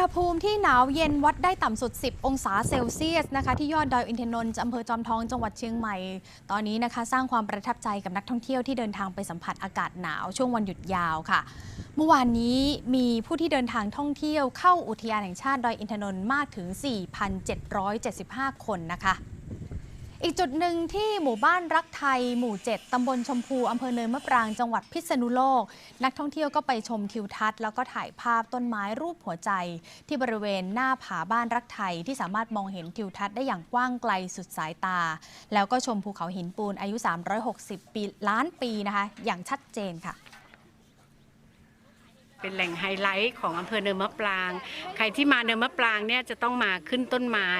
ณหภูมิที่หนาวเย็นวัดได้ต่ำสุด 10 องศาเซลเซียสนะคะที่ยอดดอยอินทนนท์อำเภอจอมทองจังหวัดเชียงใหม่ ตอนนี้นะคะสร้างความประทับใจกับนักท่องเที่ยวที่เดินทางไปสัมผัสอากาศหนาวช่วงวันหยุดยาวค่ะ เมื่อวานนี้มีผู้ที่เดินทางท่องเที่ยวเข้าอุทยานแห่งชาติดอยอินทนนท์มากถึง 4,775 คนนะคะ อีกจุดหนึ่งที่หมู่บ้านรักไทย หมู่ 7 ตำบลชมพู อำเภอเนินมะปราง จังหวัดพิษณุโลก นักท่องเที่ยวก็ไปชมทิวทัศน์ แล้วก็ถ่ายภาพต้นไม้รูปหัวใจ ที่บริเวณหน้าผาบ้านรักไทย ที่สามารถมองเห็นทิวทัศน์ได้อย่างกว้างไกลสุดสายตา แล้วก็ชมภูเขาหินปูนอายุ 360 ปีล้านปีนะคะ อย่างชัดเจนค่ะ เป็นแหล่งไฮไลท์ของอำเภอเนินมะปราง ใครที่มาเนินมะปรางเนี่ยจะต้องมาขึ้นต้นไม้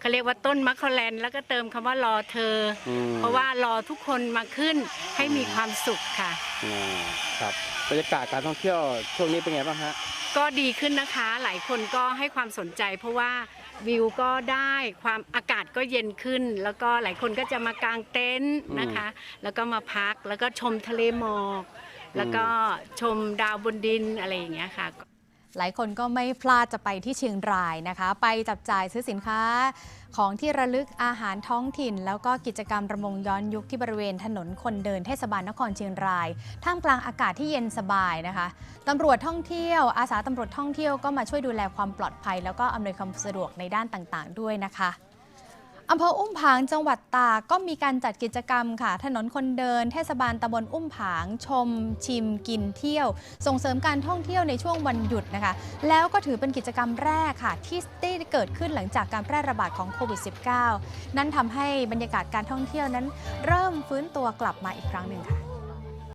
เขาเรียกว่าต้นมะคอแลนแล้วก็เติมคำว่ารอเธออม เพราะว่ารอทุกคนมาขึ้นให้มีความสุขค่ะ อืมครับบรรยากาศการท่องเที่ยวช่วงนี้เป็นไงบ้างฮะ ก็ดีขึ้นนะคะ หลายคนก็ให้ความสนใจ เพราะว่าวิวก็ได้ความอากาศก็เย็นขึ้น แล้วก็หลายคนก็จะมากางเต็นท์นะคะ แล้วก็มาพักแล้วก็ชมทะเลหมอก แล้วก็ชมดาวบนดินอะไรอย่างเงี้ยค่ะ หลายคนก็ไม่พลาดจะไปที่เชียงรายนะคะ ไปจับจ่ายซื้อสินค้าของที่ระลึกอาหารท้องถิ่น แล้วก็กิจกรรมระมงย้อนยุคที่บริเวณถนนคนเดินเทศบาลนครเชียงราย ท่ามกลางอากาศที่เย็นสบายนะคะตำรวจท่องเที่ยว อาสาตำรวจท่องเที่ยวก็มาช่วยดูแลความปลอดภัย แล้วก็อำนวยความสะดวกในด้านต่าง ๆ ด้วยนะคะ อำเภออุ้มผางจังหวัดตากก็มีการจัดกิจกรรมค่ะ ถนนคนเดิน เทศบาลตำบลอุ้มผางชม ชิม กินเที่ยว ส่งเสริมการท่องเที่ยวในช่วงวันหยุดนะคะ แล้วก็ถือเป็นกิจกรรมแรกค่ะ ที่ได้เกิดขึ้นหลังจากการแพร่ระบาดของโควิด -19 นั่นทำให้บรรยากาศการท่องเที่ยวนั้น เริ่มฟื้นตัวกลับมาอีกครั้งหนึ่งค่ะ